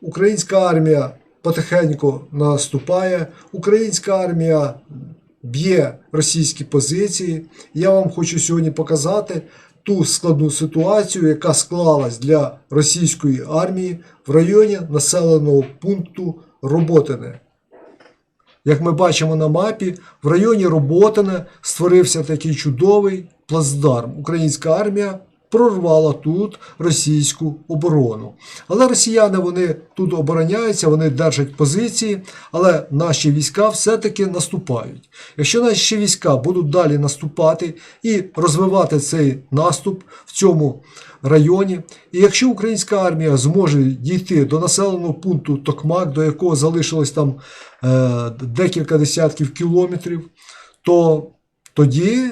Українська армія потихеньку наступає, українська армія б'є російські позиції. Я вам хочу сьогодні показати ту складну ситуацію, яка склалась для російської армії в районі населеного пункту Роботине. Як ми бачимо на мапі, в районі Роботине створився такий чудовий плацдарм. Українська армія прорвала тут російську оборону. Але росіяни вони тут обороняються, вони держать позиції, але наші війська все-таки наступають. Якщо наші війська будуть далі наступати і розвивати цей наступ в цьому районі, і якщо українська армія зможе дійти до населеного пункту Токмак, до якого залишилось там е, декілька десятків кілометрів, то тоді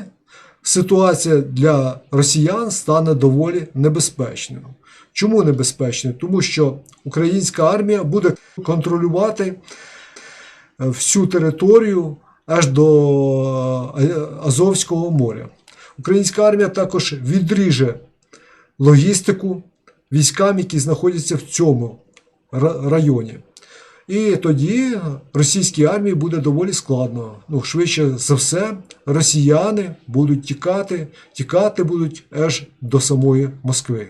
ситуація для росіян стане доволі небезпечною. Чому небезпечною? Тому що українська армія буде контролювати е, всю територію аж до е, Азовського моря. Українська армія також відріже логістику військам, які знаходяться в цьому районі. І тоді російській армії буде доволі складно. Ну, швидше за все, росіяни будуть тікати, тікати будуть аж до самої Москви.